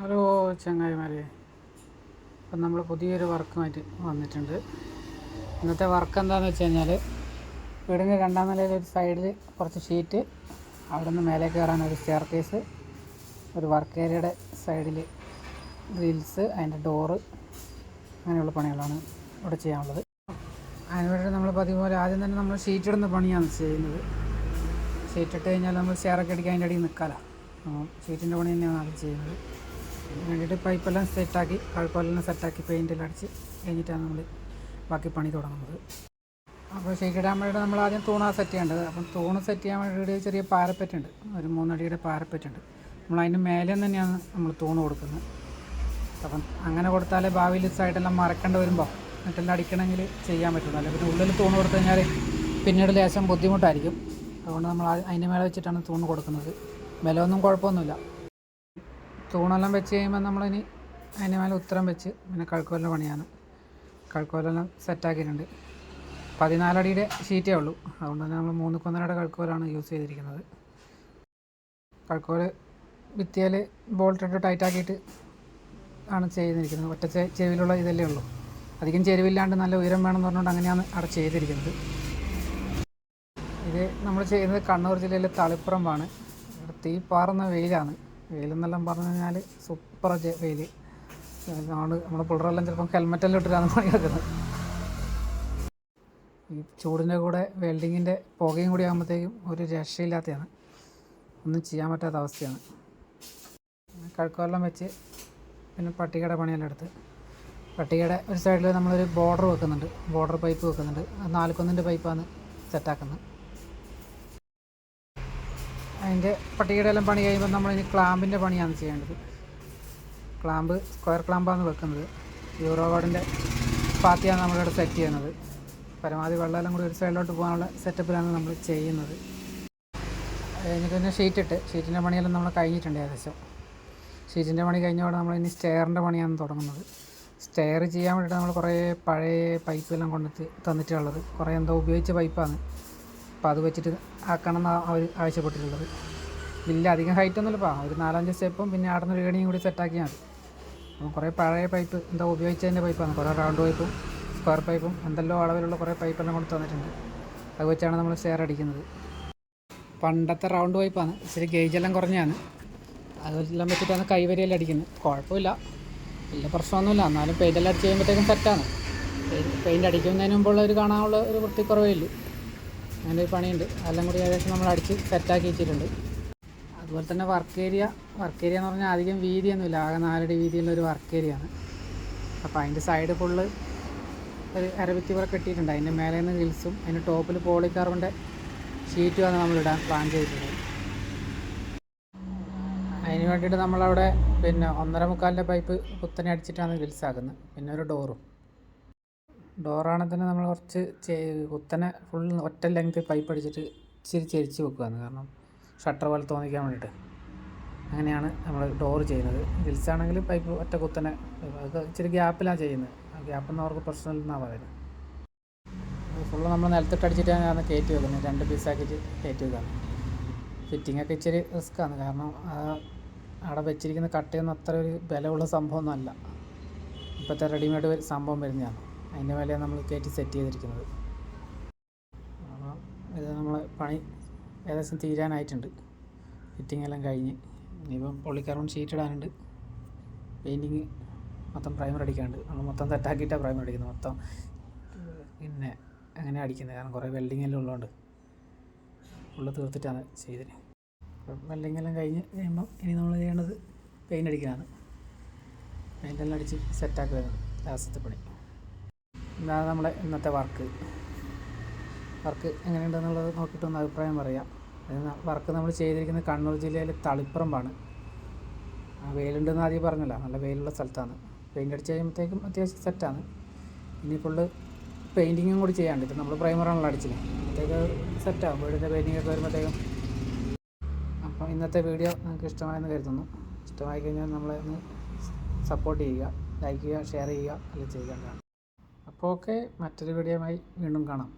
Hello ചങ്ങായിമാരെ അപ്പം നമ്മൾ പുതിയൊരു വർക്കുമായിട്ട് വന്നിട്ടുണ്ട്. ഇന്നത്തെ വർക്ക് എന്താണെന്ന് വെച്ച് കഴിഞ്ഞാൽ വീടിന്റെ രണ്ടാം നിലയിൽ ഒരു സൈഡിൽ കുറച്ച് ഷീറ്റ് അവിടെ നിന്ന് മേലെ കയറാൻ ഒരു സ്റ്റെയർ കേസ് ഒരു വർക്ക് ഏരിയയുടെ സൈഡിൽ ഗ്രിൽസ് അതിന്റെ ഡോറ് അങ്ങനെയുള്ള പണികളാണ് ഇവിടെ ചെയ്യാനുള്ളത്. അതിനുവേണ്ടി നമ്മൾ പതിപോലെ പോലെ ആദ്യം തന്നെ നമ്മൾ ഷീറ്റ് ഇടുന്ന പണിയാണ് ചെയ്യുന്നത്. ഷീറ്റ് ഇട്ട് കഴിഞ്ഞാൽ നമ്മൾ സ്റ്റെയറൊക്കെ അടിക്കാൻ അതിന്റെ അടിയിൽ അപ്പോൾ ഷീറ്റിന്റെ പണി തന്നെയാണ് ആദ്യം ചെയ്യുന്നത്. വേണ്ടിയിട്ട് പൈപ്പെല്ലാം സെറ്റാക്കി കഴുപ്പെല്ലാം സെറ്റാക്കി പെയിന്റെല്ലാം അടിച്ച് കഴിഞ്ഞിട്ടാണ് നമ്മൾ ബാക്കി പണി തുടങ്ങുന്നത്. അപ്പോൾ ഇടാൻ വേണ്ടിയിട്ട് നമ്മൾ ആദ്യം തൂണാണ് സെറ്റ് ചെയ്യേണ്ടത്. അപ്പം തൂണ് സെറ്റ് ചെയ്യാൻ വേണ്ടിയിട്ട് ചെറിയ പാരപ്പറ്റുണ്ട് ഒരു മൂന്നടിയുടെ പാരപ്പറ്റുണ്ട് നമ്മൾ അതിന് മേലെ തന്നെയാണ് നമ്മൾ തൂണ് കൊടുക്കുന്നത്. അപ്പം അങ്ങനെ കൊടുത്താലേ ഭാവിയിൽ സൈഡെല്ലാം മറക്കേണ്ടി വരുമ്പോൾ മറ്റെല്ലാം അടിക്കണമെങ്കിൽ ചെയ്യാൻ പറ്റുള്ളൂ. അല്ലെങ്കിൽ പിന്നെ ഉള്ളിൽ തൂണ് കൊടുത്തു കഴിഞ്ഞാൽ പിന്നീട് ലേശം ബുദ്ധിമുട്ടായിരിക്കും. അതുകൊണ്ട് നമ്മൾ അതിന്റെ മേലെ വെച്ചിട്ടാണ് തൂണ് കൊടുക്കുന്നത്. മേലൊന്നും കുഴപ്പമൊന്നുമില്ല. തൂണെല്ലാം വെച്ച് കഴിയുമ്പോൾ നമ്മളിനി അതിന് മേലെ ഉത്തരം വെച്ച് പിന്നെ കഴുക്കോലിന്റെ പണിയാണ്. കഴുക്കോലെല്ലാം സെറ്റാക്കിയിട്ടുണ്ട്. പതിനാലടിയുടെ ഷീറ്റേ ഉള്ളൂ. അതുകൊണ്ട് തന്നെ നമ്മൾ മൂന്ന് കൊന്നരയുടെ കഴുക്കോലാണ് യൂസ് ചെയ്തിരിക്കുന്നത്. കഴുക്കോൽ ഭിത്തിയിൽ ബോൾട്ട് ഇട്ട് ടൈറ്റാക്കിയിട്ട് ആണ് ചെയ്തിരിക്കുന്നത്. ഒറ്റ ചെ- ചെവിയിലുള്ള ഇതല്ലേ ഉള്ളൂ. അധികം ചെരുവില്ലാണ്ട് നല്ല ഉയരം വേണം എന്ന് പറഞ്ഞുകൊണ്ട് അങ്ങനെയാണ് അവിടെ ചെയ്തിരിക്കുന്നത്. ഇത് നമ്മൾ ചെയ്യുന്നത് കണ്ണൂർ ജില്ലയിലെ തളിപ്പറമ്പാണ്. ഇവിടെ തീ പാറുന്ന വെയിലാണ്. വെയിലെന്നെല്ലാം പറഞ്ഞു കഴിഞ്ഞാൽ സൂപ്പർ വെയിൽ അതുകൊണ്ട് നമ്മുടെ പിള്ളേരെല്ലാം ചിലപ്പം ഹെൽമെറ്റെല്ലാം ഇട്ടിട്ടാണ് പണിയെടുക്കുന്നത് ഈ ചൂടിന്റെ കൂടെ വെൽഡിങ്ങിന്റെ പുകയും കൂടി ആകുമ്പോഴത്തേക്കും ഒരു രക്ഷയില്ലാത്തതാണ് ഒന്നും ചെയ്യാൻ പറ്റാത്ത അവസ്ഥയാണ്. കഴുക്കുവെള്ളം വെച്ച് പിന്നെ പട്ടികയുടെ പണിയെല്ലാം എടുത്ത്. പട്ടികയുടെ ഒരു സൈഡിൽ നമ്മളൊരു ബോർഡർ വെക്കുന്നുണ്ട്. ബോർഡർ പൈപ്പ് വെക്കുന്നുണ്ട്. അത് നാലുക്കൊന്നിന്റെ പൈപ്പാണ് സെറ്റാക്കുന്നത് അതിന്റെ പട്ടികയുടെ എല്ലാം പണി കഴിയുമ്പോൾ നമ്മളിനി ക്ലാമ്പിന്റെ പണിയാണ് ചെയ്യേണ്ടത്. ക്ലാമ്പ് സ്ക്വയർ ക്ലാമ്പാണ് വെക്കുന്നത്. യൂറോ വാർഡിന്റെ പാത്തിയാണ് നമ്മളിവിടെ സെറ്റ് ചെയ്യുന്നത്. പരമാവധി വെള്ളമെല്ലാം കൂടി ഒരു സൈഡിലോട്ട് പോകാനുള്ള സെറ്റപ്പിലാണ് നമ്മൾ ചെയ്യുന്നത്. കഴിഞ്ഞിട്ട് പിന്നെ ഷീറ്റ് ഇട്ട് ഷീറ്റിന്റെ പണിയെല്ലാം നമ്മൾ കഴിഞ്ഞിട്ടുണ്ട് ഏകദേശം. ഷീറ്റിന്റെ പണി കഴിഞ്ഞ ഉടനെ നമ്മൾ ഇനി സ്റ്റെയറിന്റെ പണിയാണ് തുടങ്ങുന്നത്. സ്റ്റെയർ ചെയ്യാൻ വേണ്ടിയിട്ട് നമ്മൾ കുറേ പഴയ പൈപ്പെല്ലാം കൊണ്ടെത്തി തന്നിട്ടുള്ളത്. കുറേ എന്തോ ഉപയോഗിച്ച പൈപ്പാണ്. അപ്പോൾ അത് വെച്ചിട്ട് ആക്കണം എന്നാണ് അവർ ആവശ്യപ്പെട്ടിട്ടുള്ളത്. ഇല്ല അധികം ഹൈറ്റ് ഒന്നുമില്ലപ്പാ ഒരു നാലഞ്ച് സ്റ്റെപ്പും പിന്നെ അവിടെ നിന്ന് ഒരു കൂടി സെറ്റാക്കിയാൽ മതി. അപ്പം കുറേ പഴയ പൈപ്പ് എന്താ ഉപയോഗിച്ചതിന്റെ പൈപ്പാണ് കുറേ റൗണ്ട് പൈപ്പും സ്ക്വയർ പൈപ്പും എന്തെല്ലോ അളവിലുള്ള കുറേ പൈപ്പെല്ലാം കൊണ്ട് തന്നിട്ടുണ്ട്. അത് വെച്ചാണ് നമ്മൾ സ്റ്റെയർ അടിക്കുന്നത്. പണ്ടത്തെ റൗണ്ട് പൈപ്പാണ് ഇച്ചിരി ഗേജെല്ലാം കുറഞ്ഞാണ്. അതെല്ലാം വെച്ചിട്ടാണ് കൈവരിയെല്ലാം അടിക്കുന്നത്. കുഴപ്പമില്ല. വലിയ പ്രശ്നമൊന്നുമില്ല. എന്നാലും പെയിന്റെല്ലാം അടിച്ച് കഴിയുമ്പോഴത്തേക്കും സെറ്റാണ് പെയിന്റ് അടിക്കുന്നതിന് മുമ്പുള്ള ഒരു കാണാനുള്ള ഒരു വൃത്തിക്കുറവേ ഉള്ളൂ. അങ്ങനെ ഒരു പണിയുണ്ട്. അതെല്ലാം കൂടി ഏകദേശം നമ്മൾ അടിച്ച് സെറ്റാക്കി വെച്ചിട്ടുണ്ട്. അതുപോലെ തന്നെ വർക്ക് ഏരിയ വർക്ക് ഏരിയ എന്ന് പറഞ്ഞാൽ അധികം വീതിയൊന്നുമില്ല. ആകെ നാലടി വീതിയുള്ള ഒരു വർക്ക് ഏരിയ ആണ്. അപ്പോൾ അതിന്റെ സൈഡ് ഫുള്ള് ഒരു അരവിത്തി പോലെ കെട്ടിയിട്ടുണ്ട്. അതിന്റെ മേലെ നിന്ന് ഹിൽസും അതിന്റെ ടോപ്പിൽ പോളിക്കാർബണിന്റെ ഷീറ്റുമാണ് നമ്മളിടാൻ പ്ലാൻ ചെയ്തിട്ടുള്ളത്. അതിന് വേണ്ടിയിട്ട് നമ്മളവിടെ പിന്നെ ഒന്നര മുക്കാലിന്റെ പൈപ്പ് കുത്തനെ അടിച്ചിട്ടാണ് ഹിൽസാക്കുന്നത് പിന്നെ ഒരു ഡോറും ഡോറാണെങ്കിൽ തന്നെ നമ്മൾ കുറച്ച് കുത്തനെ ഫുൾ ഒറ്റ ലെങ്ത് പൈപ്പ് അടിച്ചിട്ട് ഇച്ചിരി ചെരിച്ച് വെക്കുകയാണ് കാരണം ഷട്ടർ പോലെ തോന്നിക്കാൻ വേണ്ടിയിട്ട്. അങ്ങനെയാണ് നമ്മൾ ഡോർ ചെയ്യുന്നത്. ഗ്രിൽസ് ആണെങ്കിൽ പൈപ്പ് ഒറ്റ കുത്തനെ അത് ഇച്ചിരി ഗ്യാപ്പിലാണ് ചെയ്യുന്നത്. ആ ഗ്യാപ്പൊന്നും അവർക്ക് പ്രശ്നമില്ലെന്നാണ് പറയുന്നത്. ഫുള്ള് നമ്മൾ നിലത്തിട്ട് അടിച്ചിട്ടാണ് കയറ്റി വെക്കുന്നത് രണ്ട് പീസാക്കിയിട്ട് കയറ്റി വെക്കുകയാണ് ഫിറ്റിംഗ് ഒക്കെ ഇച്ചിരി റിസ്ക്കാണ് കാരണം അവിടെ വെച്ചിരിക്കുന്ന കട്ടയൊന്നും അത്ര ഒരു ബലമുള്ള സംഭവമൊന്നും അല്ല ഇപ്പോഴത്തെ റെഡിമെയ്ഡ് സംഭവം വരുന്നതാണ്. അതിന്റെ മേലെയാണ് നമ്മൾ കയറ്റി സെറ്റ് ചെയ്തിരിക്കുന്നത്. ഇത് നമ്മൾ പണി ഏകദേശം തീരാനായിട്ടുണ്ട്. ഫിറ്റിംഗ് എല്ലാം കഴിഞ്ഞ്. ഇനിയിപ്പം പൊള്ളിക്കാർബൺ ഷീറ്റ് ഇടാനുണ്ട്. പെയിന്റിങ് മൊത്തം പ്രൈമർ അടിക്കാനുണ്ട്. നമ്മൾ മൊത്തം തെറ്റാക്കിയിട്ടാണ് പ്രൈമർ അടിക്കുന്നത്. മൊത്തം പിന്നെ അങ്ങനെ അടിക്കുന്നത്. കാരണം കുറേ വെൽഡിങ് എല്ലാം ഉള്ളതുകൊണ്ട്. ഫുള്ള് തീർത്തിട്ടാണ് ചെയ്തത്. അപ്പം വെൽഡിംഗ് എല്ലാം കഴിഞ്ഞ് കഴിയുമ്പോൾ ഇനി നമ്മൾ ചെയ്യേണ്ടത് പെയിന്റ് അടിക്കാനാണ് പെയിന്റ് എല്ലാം അടിച്ച് വരുന്നത് ലാസ്റ്റത്തെ പണി. ഇതാണ് നമ്മുടെ ഇന്നത്തെ വർക്ക്. വർക്ക് എങ്ങനെയുണ്ടെന്നുള്ളത് നോക്കിയിട്ട് ഒന്ന് അഭിപ്രായം പറയാം. വർക്ക് നമ്മൾ ചെയ്തിരിക്കുന്നത് കണ്ണൂർ ജില്ലയിലെ തളിപ്പറമ്പാണ്. വെയിലുണ്ടെന്ന് ആദ്യം പറഞ്ഞില്ല. നല്ല വെയിലുള്ള സ്ഥലത്താണ്. പെയിന്റ് അടിച്ച് കഴിയുമ്പോഴത്തേക്കും അത്യാവശ്യം സെറ്റാണ്. ഇനി ഫുള്ള് പെയിന്റിങ്ങും കൂടി ചെയ്യാണ്ട് ഇപ്പം നമ്മൾ പ്രൈമറാണല്ലോ അടിച്ചത്. അപ്പോഴത്തേക്ക് സെറ്റാകും വീടിന്റെ പെയിന്റിംഗ് ഒക്കെ വരുമ്പോഴത്തേക്കും അപ്പം ഇന്നത്തെ വീഡിയോ നിങ്ങൾക്ക് ഇഷ്ടമായെന്ന് കരുതുന്നു. ഇഷ്ടമായി കഴിഞ്ഞാൽ നമ്മളെ ഒന്ന് സപ്പോർട്ട് ചെയ്യുക. ലൈക്ക് ചെയ്യുക ഷെയർ ചെയ്യുക അല്ലെങ്കിൽ ചെയ്യുക. അപ്പോൾ ഓക്കെ മറ്റൊരു വീഡിയോയുമായി വീണ്ടും കാണാം.